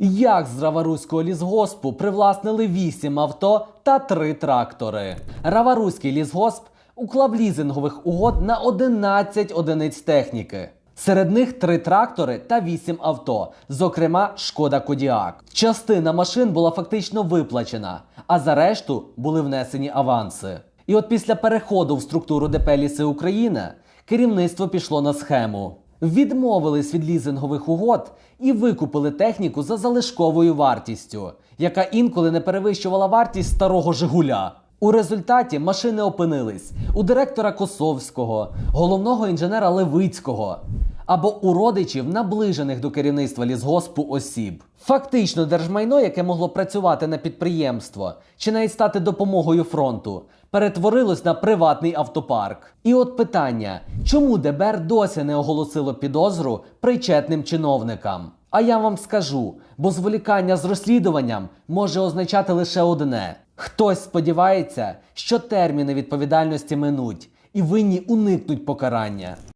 Як з Раваруського лісгоспу привласнили 8 авто та 3 трактори. Раваруський лісгосп уклав лізингових угод на 11 одиниць техніки. Серед них 3 трактори та 8 авто, зокрема Шкода Кодіак. Частина машин була фактично виплачена, а за решту були внесені аванси. І от після переходу в структуру ДП Ліси України керівництво пішло на схему. Відмовились від лізингових угод і викупили техніку за залишковою вартістю, яка інколи не перевищувала вартість старого Жигуля. У результаті машини опинились у директора Косовського, головного інженера Левицького або у родичів, наближених до керівництва лісгоспу осіб. Фактично, держмайно, яке могло працювати на підприємство чи навіть стати допомогою фронту, перетворилось на приватний автопарк. І от питання: чому ДБР досі не оголосило підозру причетним чиновникам? А я вам скажу, бо зволікання з розслідуванням може означати лише одне: хтось сподівається, що терміни відповідальності минуть і винні уникнуть покарання.